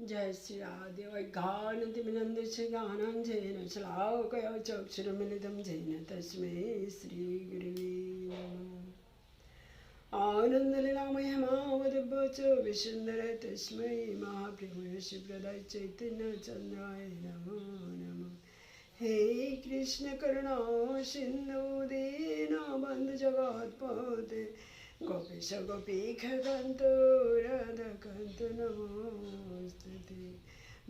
जय श्री राधे। वैघानतिमिनन्दस्य गानाञ्जयेन श्लाकया चक्षुरमिलितं जैन तस्मै श्रीगुरुवे नमः। आनन्दलीलामयमावदब्ब च विसुन्दर तस्मै महाप्रेमय शिवप्रदाय चैतन्यचन्द्राय नमो नमः। हे कृष्ण करुणा सिन्धु दीनबन्धु গোপেশ গোপীখ কান্ত রাধাকান্ত নমস্তুতে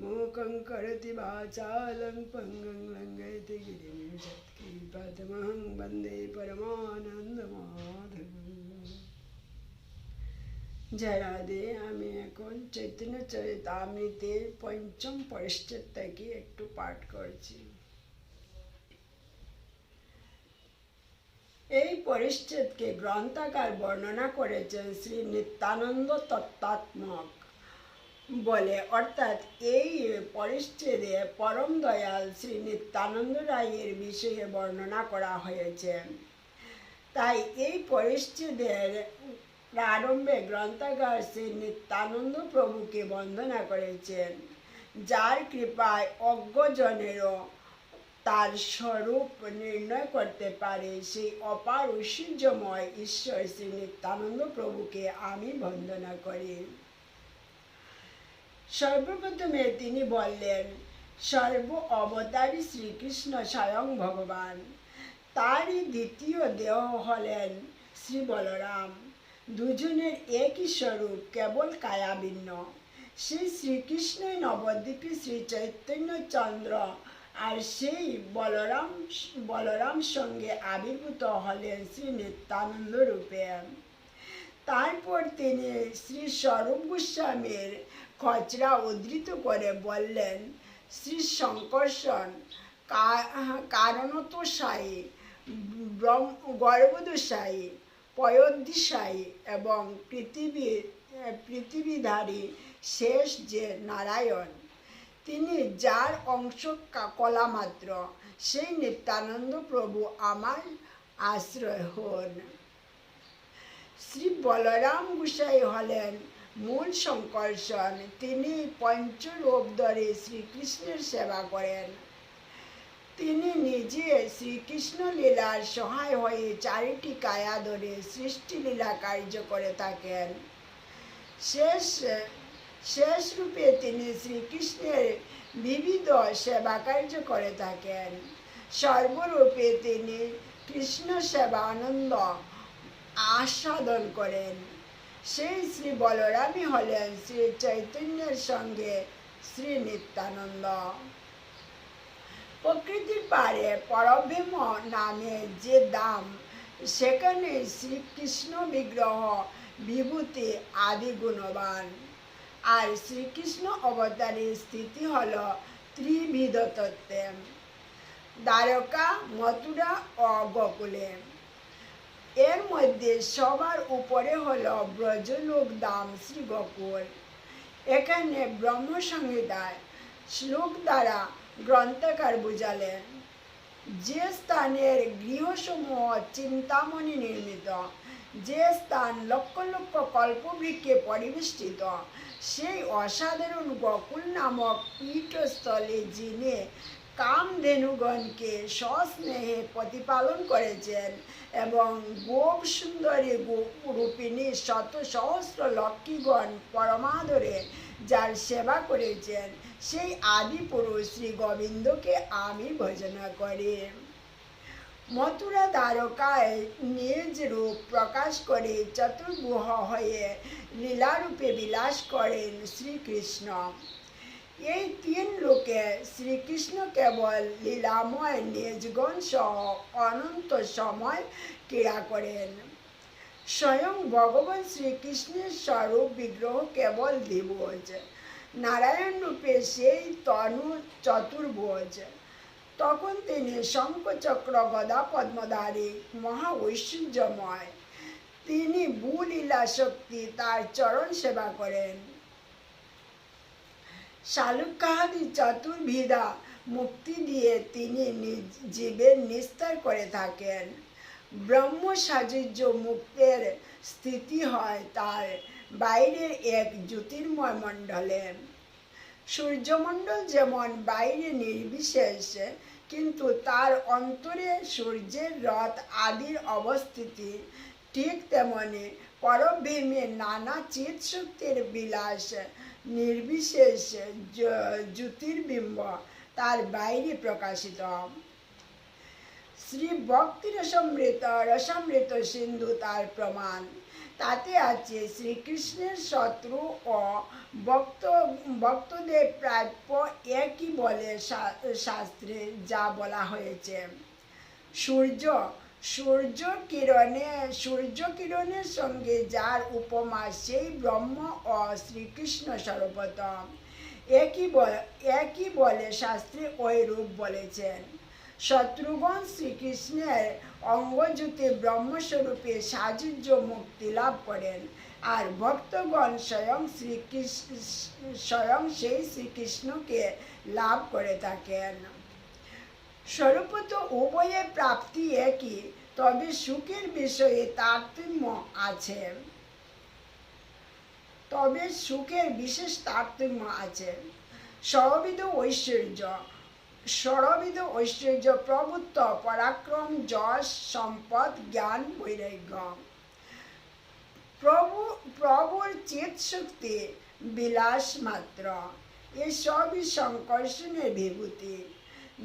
মোকং করতি বাচালং পঙ্গং লঙ্গয়তি গিরিম সৎকৃপাতমহং বন্দে পরমানন্দমাধব। জয়রাধে আমি এখন চৈতন্য চরিতামৃতের পঞ্চম পরিচ্ছেদ থেকে একটু পাঠ করছি। এই পরিচ্ছেদকে গ্রন্থাকার বর্ণনা করেছেন শ্রী নিত্যানন্দ তত্ত্বাত্মক বলে। অর্থাৎ এই পরিচ্ছেদে পরম দয়াল শ্রী নিত্যানন্দ রায়ের বিষয়ে বর্ণনা করা হয়েছে। তাই এই পরিচ্ছেদের প্রারম্ভে গ্রন্থাগার শ্রী নিত্যানন্দ প্রভুকে বন্দনা করেছেন, যার কৃপায় অজ্ঞজনেরও তার স্বরূপ নির্ণয় করতে পারে। সেই অপার ঐশ্বর্যময় ঈশ্বর শ্রী নিত্যানন্দ প্রভুকে আমি বন্দনা করি। সর্বপ্রথমে তিনি বললেন, সর্ব অবতারী শ্রীকৃষ্ণ স্বয়ং ভগবান। তারই দ্বিতীয় দেহ হলেন শ্রী বলরাম। দুজনের একই স্বরূপ, কেবল কায়াবিন্ন সেই শ্রীকৃষ্ণই নবদ্বীপে শ্রী চৈতন্য চন্দ্র আর সেই বলরাম বলরাম সঙ্গে আবির্ভূত হলেন শ্রী নিত্যানন্দ রূপে। তারপর তিনি শ্রী স্বরূপ গোস্বামীর খচরা উদ্ধৃত করে বললেন, শ্রী শঙ্কর্ষণ কারণতোষায়ী গর্ভদোষায়ী পয়োদ্দিশায়ী এবং পৃথিবী, পৃথিবীধারী শেষ যে নারায়ণ। তিনি যার অংশ কলা মাত্র, সেই নিত্যানন্দ প্রভু আমার আশ্রয় হন। শ্রী বলরাম গোসাই হলেন মূল সংকর্ষণ। তিনি পঞ্চরূপ ধরে শ্রীকৃষ্ণের সেবা করেন। তিনি নিজে শ্রীকৃষ্ণ লীলার সহায় হয়ে চারিটি কায়া ধরে সৃষ্টি লীলা কার্য করে থাকেন। শেষ শেষ রূপে তিনি শ্রীকৃষ্ণের বিবিধ সেবা কার্য করে থাকেন। সর্বরূপে তিনি কৃষ্ণ সেবা আনন্দ আস্বাদন করেন। সেই শ্রী বলরামই হলেন শ্রী চৈতন্যের সঙ্গে শ্রী নিত্যানন্দ। প্রকৃতির পারে পরভেম নামে যে দাম সেখানে শ্রীকৃষ্ণ বিগ্রহ, বিভূতি আদি গুণবান। আর শ্রীকৃষ্ণ অবতারের স্থিতি হল ত্রিবিধ তত্ত্বে দ্বারকা, মথুরা ও গোকুলে এর মধ্যে সবার উপরে হল ব্রজলোক দাম শ্রী গোকুল এখানে ব্রহ্মসংহিতায় শ্লোক দ্বারা গ্রন্থকার বুঝালেন। যে স্থানের গৃহসমূহ চিন্তামণি নির্মিত যে স্থান লক্ষ লক্ষ কল্পবৃক্ষে পরিবেষ্টিত সেই অসাধারণ গকুল নামক পীঠস্থলে যিনি কামধেনুগণকে সস্নেহে প্রতিপালন করেছেন এবং গোপ সুন্দরী রূপিণী শত সহস্র লক্ষ্মীগণ পরমাদরে যার সেবা করেছেন, সেই আদি পুরুষ শ্রী গোবিন্দকে আমি ভজনা করি। মথুরা দ্বারকায় নিজ রূপ প্রকাশ করে চতুর্গুহ হয়ে লীলারূপে বিলাস করেন শ্রীকৃষ্ণ। এই তিন লোকে শ্রীকৃষ্ণ কেবল লীলাময় নিজগণ সহ অনন্ত সময় ক্রীড়া করেন। স্বয়ং ভগবান শ্রীকৃষ্ণের স্বরূপ বিগ্রহ কেবল দ্বিভুজ নারায়ণ রূপে সেই তনু চতুর্ভুজ। তখন তিনি শঙ্খচক্র গদা পদ্মধারী মহা ঐশ্বর্যময় তিনি ভূলীলা শক্তি তার চরণ সেবা করেন। শালুকাহাদি চতুর্বিধা মুক্তি দিয়ে তিনি জীবের নিস্তার করে থাকেন। ব্রহ্ম সাজুর্য মুক্তের স্থিতি হয় তার বাইরের এক জ্যোতির্ময় মণ্ডলে। সূর্যমণ্ডল যেমন বাইরে নির্বিশেষ, কিন্তু তার অন্তরে সূর্যের রথ আদির অবস্থিতি ঠিক তেমনি পরভীমে নানা চিৎ শক্তির বিলাস, নির্বিশেষ জ্যোতির্বিম্ব তার বাইরে প্রকাশিত। শ্রী ভক্তি রসমৃত রসামৃত সিন্ধু তার প্রমাণ। তাতে আছে শ্রীকৃষ্ণের শত্রু ও ভক্ত, ভক্তদের প্রাপ্য একই বলে শাস্ত্রে যা বলা হয়েছে। সূর্য সূর্য কিরণে, সূর্য কিরণের সঙ্গে যার উপমা সেই ব্রহ্ম ও শ্রীকৃষ্ণ সর্বপ্রথম একই বলে একই বলে শাস্ত্রে ওই রূপ বলেছেন। শত্রুঘ্ন শ্রীকৃষ্ণের অঙ্গজ্যোতি ব্রহ্মস্বরূপে সাজুজ্য মুক্তি লাভ করেন। আর ভক্তগণ স্বয়ং শ্রীকৃষ্ণ, স্বয়ং সেই শ্রীকৃষ্ণকে লাভ করে থাকেন। স্বরূপত উভয়ের প্রাপ্তি একই, তবে সুখের বিষয়ে তারতম্য আছে। তবে সুখের বিশেষ তারতম্য আছে। সরবিধ ঐশ্বর্য সরবিধ ঐশ্বর্য প্রভুত্ব, পরাক্রম, যশ, সম্পদ, জ্ঞান, বৈরাগ্য। প্রভু, প্রভুর চিত শক্তি বিলাস মাত্র। এসবই সংকর্ষণের বিভূতি।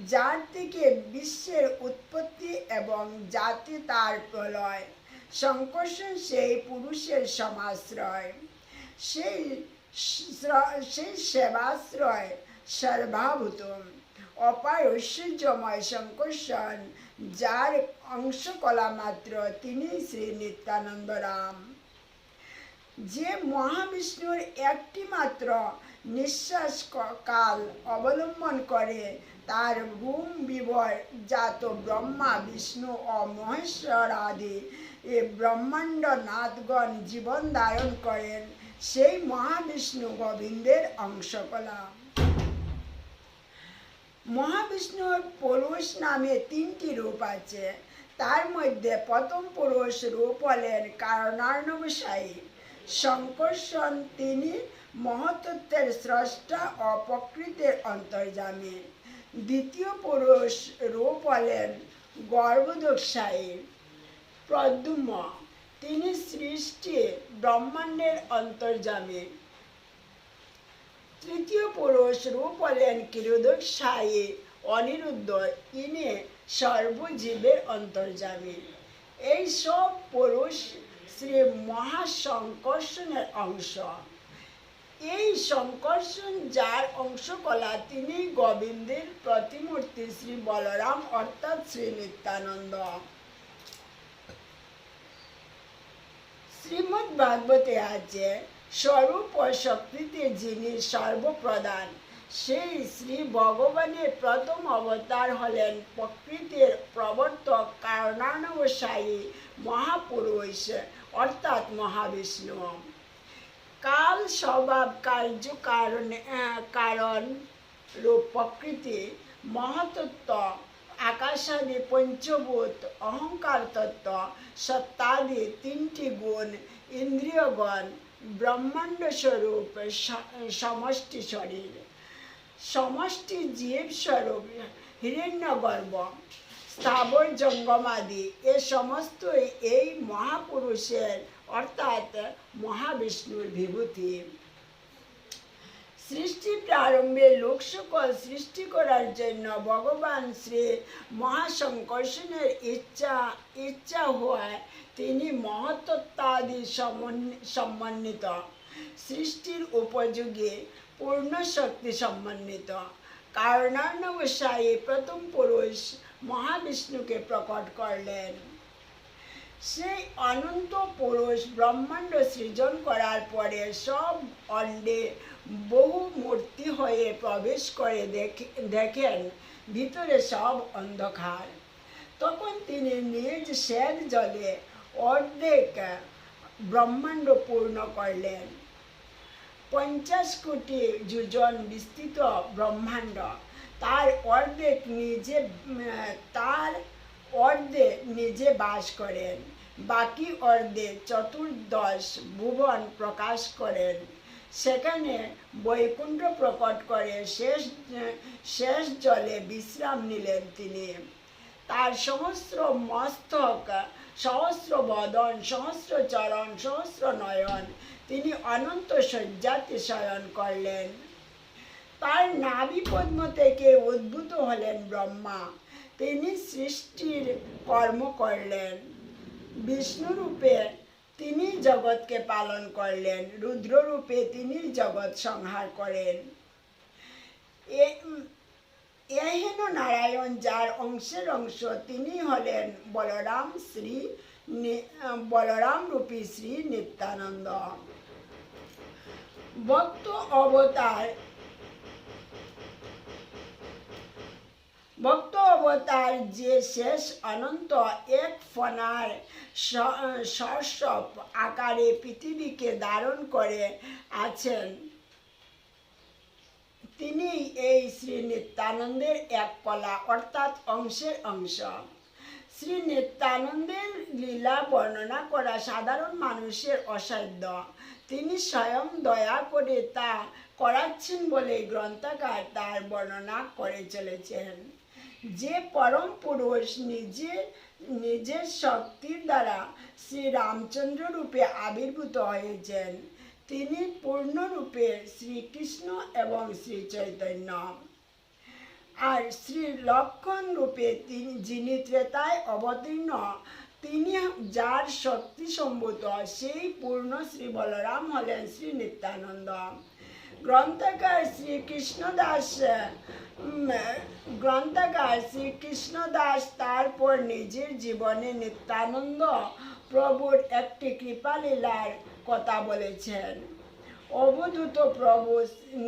যার থেকে বিশ্বের উৎপত্তি এবং জাতি তার প্রলয়। সংকর্ষণ সেই পুরুষের সমাশ্রয়। সেই সেই সেবাশ্রয় সর্বাভূত অপার ঐশ্বর্যময় সংকর্ষণ যার অংশকলা মাত্র তিনি শ্রী নিত্যানন্দ রাম যে মহাবিষ্ণুর একটি মাত্র নিঃশ্বাস কাল অবলম্বন করে, তার রূম বিবর জাত ব্রহ্মা, বিষ্ণু ও মহেশ্বর আদি এ ব্রহ্মাণ্ড নাথগণ জীবন ধারণ করেন সেই মহাবিষ্ণু গোবিন্দের অংশকলা। মহাবিষ্ণুর পুরুষ নামে তিনটি রূপ আছে। তার মধ্যে প্রথম পুরুষ রূপ হলেন কারণার্ণবসায়ী শঙ্কর্ষণ তিনি মহতত্ত্বের স্রষ্টা ও প্রকৃতির অন্তর্জামী দ্বিতীয় পুরুষ রূপ হলেন গর্ভদোষায়ী প্রদ্যুম্ন, তিনি সৃষ্টি ব্রহ্মাণ্ডের অন্তর্যামী। তৃতীয় পুরুষ রূপ হলেন কিরোদোষায়ী অনিরুদ্ধ ইনি সর্বজীবের অন্তর্যামী। এই সব পুরুষ শ্রী মহাসংকর্ষণের অংশ। এই সংকর্ষণ যার অংশকলা তিনি গোবিন্দের প্রতিমূর্তি শ্রী বলরাম অর্থাৎ শ্রী নিত্যানন্দ। শ্রীমদ্ ভাগবতে আছে স্বরূপ শক্তিতে যিনি সর্বপ্রধান, সেই শ্রী ভগবানের প্রথম অবতার হলেন প্রকৃতির প্রবর্তক কারণানবসায়ী মহাপুরুষ, অর্থাৎ মহাবিষ্ণু। কাল স্বভাব কার্য কারণ কারণ রূপ প্রকৃতি মহাতত্ত্ব আকাশাদি পঞ্চভূত, অহংকার তত্ত্ব, সত্তাদি তিনটি গুণ, ইন্দ্রিয়গণ ব্রহ্মাণ্ড স্বরূপ সমষ্টি শরীর। সমষ্টি জীব স্বরূপ হিরণ্যগর্ভ স্থাবর জঙ্গমাদি, এ সমস্তই এই মহাপুরুষের, অর্থাৎ মহাবিষ্ণুর বিভূতি। সৃষ্টি প্রারম্ভে লোকসকল সৃষ্টি করার জন্য ভগবান শ্রী মহাসংকর্ষণের ইচ্ছা ইচ্ছা হওয়ায় তিনি মহতত্ত্বাদি সমন- সমন্বিত। সৃষ্টির উপযোগী পূর্ণ শক্তি সমন্বিত কারণার্ণবসায়ী প্রথম পুরুষ মহাবিষ্ণুকে প্রকট করলেন। সেই অনন্ত পুরুষ ব্রহ্মাণ্ড সৃজন করার পরে সব অণ্ডে বহু মূর্তি হয়ে প্রবেশ করে দেখে- দেখেন, ভিতরে সব অন্ধকার। তখন তিনি নিজ শ্বেত জলে অর্ধেক ব্রহ্মাণ্ড পূর্ণ করলেন। পঞ্চাশ কোটি যোজন বিস্তৃত ব্রহ্মাণ্ড, তার অর্ধেক নিজে তার অর্ধে নিজে বাস করেন, বাকি অর্ধে চতুর্দশ ভুবন প্রকাশ করেন। সেখানে বৈকুণ্ঠ প্রকট করে শেষ শেষ জলে বিশ্রাম নিলেন তিনি। তার সমস্ত মস্তক, সহস্র বদন, সহস্র চরণ, সহস্র নয়ন তিনি অনন্ত শয্যাতে শয়ন করলেন। তার নাভি পদ্ম থেকে উদ্ভূত হলেন ব্রহ্মা। তিনি সৃষ্টির কর্ম করলেন। বিষ্ণুরূপে তিনি জগৎকে পালন করলেন। রুদ্ররূপে তিনি জগৎ সংহার করেন। এ- উম, নারায়ণ যার অংশের অংশ তিনি হলেন বলরাম শ্রী বলরাম রূপী শ্রী নিত্যানন্দ। ভক্ত অবতার ভক্ত অবতার যে শেষ অনন্ত এক ফনার সর্ষপ আকারে পৃথিবীকে ধারণ করে আছেন। তিনি এই শ্রী নিত্যানন্দের এক কলা, অর্থাৎ অংশের অংশ। শ্রী নিত্যানন্দের লীলা বর্ণনা করা সাধারণ মানুষের অসাধ্য। তিনি স্বয়ং দয়া করে তা করাচ্ছেন বলে গ্রন্থকার তার বর্ণনা করে চলেছেন। যে পরম পুরুষ নিজে, নিজের শক্তির দ্বারা শ্রী রামচন্দ্র রূপে আবির্ভূত হয়েছেন। তিনি পূর্ণরূপে শ্রীকৃষ্ণ এবং শ্রী চৈতন্য আর শ্রী লক্ষণ রূপে তিনি, যিনি ত্রেতায় অবতীর্ণ, তিনি যার শক্তি সম্ভূত সেই পূর্ণ শ্রী বলরাম হলেন শ্রী নিত্যানন্দ। গ্রন্থকার শ্রীকৃষ্ণ দাস উম, গ্রন্থকার শ্রীকৃষ্ণ দাস তারপর নিজের জীবনে নিত্যানন্দ প্রভুর একটি কৃপালীলার কথা বলেছেন। অবধূত প্রভু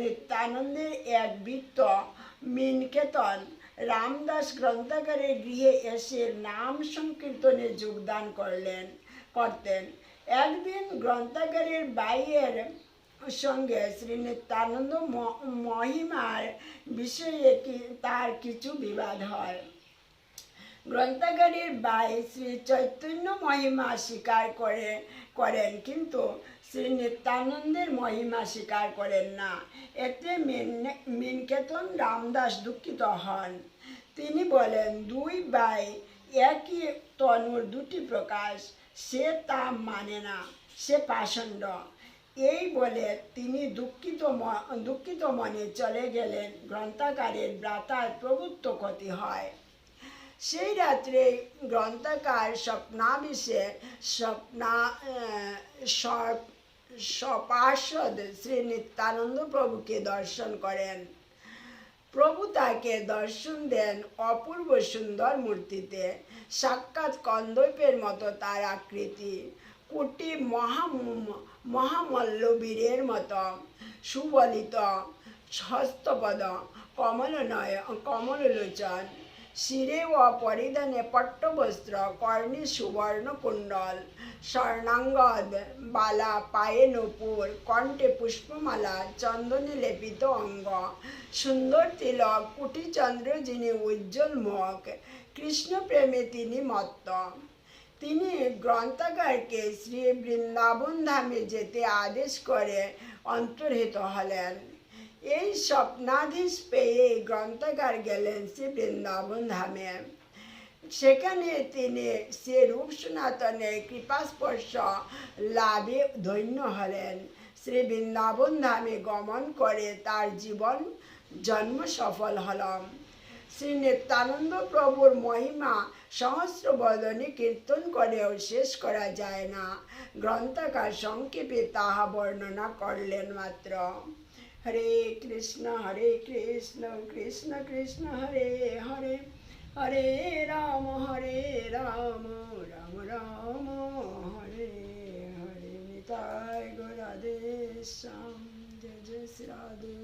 নিত্যানন্দের এক বৃত্ত মিনকেতন রামদাস গ্রন্থাগারের গৃহে এসে নাম সংকীর্তনে যোগদান করলেন করতেন। একদিন গ্রন্থাগারের বাইয়ের সঙ্গে শ্রী নিত্যানন্দ মহিমার বিষয়ে কি- তার কিছু বিবাদ হয়। গ্রন্থাগারের বাই শ্রী চৈতন্য মহিমা স্বীকার করে করেন, কিন্তু শ্রী নিত্যানন্দের মহিমা স্বীকার করেন না। এতে মিন- মিনকেতন রামদাস দুঃখিত হন। তিনি বলেন, দুই বাই একই তনুর দুটি প্রকাশ, সে তা মানে না, সে পাষণ্ড। এই বলে তিনি দুঃখিত দুঃখিত মনে চলে গেলেন। গ্রন্থাগারের ব্রাতার প্রভুত্ব ক্ষতি হয়। সেই রাত্রে গ্রন্থকার স্বপ্নাবিষে স্বপ্না স্বপার্ষদ শ্রী নিত্যানন্দ প্রভুকে দর্শন করেন। প্রভু তাকে দর্শন দেন অপূর্ব সুন্দর মূর্তিতে। সাক্ষাৎ কন্দর্পের মতো তার আকৃতি। কুটি মহা মহামল্লবীরের মতো সুবলিত হস্তপদ কমলনয় কমললোচন শিরে ও পরিধানে পট্টবস্ত্র, কর্ণে সুবর্ণ কুণ্ডল, স্বর্ণাঙ্গদ, বালা, পায়ে নূপুর, কণ্ঠে পুষ্পমালা, চন্দনে লেপিত অঙ্গ, সুন্দর তিলক, কুটিচন্দ্র যিনি উজ্জ্বল মুখ কৃষ্ণ প্রেমে তিনি মত্ত। তিনি গ্রন্থাগারকে শ্রী বৃন্দাবন ধামে যেতে আদেশ করে অন্তর্হিত হলেন। এই স্বপ্নাধীশ পেয়ে গ্রন্থাগার গেলেন শ্রী বৃন্দাবন ধামে। সেখানে তিনি সে রূপ সনাতনের কৃপাস্পর্শ লাভে ধন্য হলেন। শ্রী বৃন্দাবন ধামে গমন করে তার জীবন জন্ম সফল হলম। শ্রী নিত্যানন্দ প্রভুর মহিমা সহস্র বদনে কীর্তন করেও শেষ করা যায় না। গ্রন্থকার সংক্ষেপে তাহা বর্ণনা করলেন মাত্র। হরে কৃষ্ণ হরে কৃষ্ণ কৃষ্ণ কৃষ্ণ, হরে হরে হরে রাম হরে রাম রাম রাম, হরে হরে। নিতাই গো রাধে শ্যাম জয় জয় শ্রী রাধে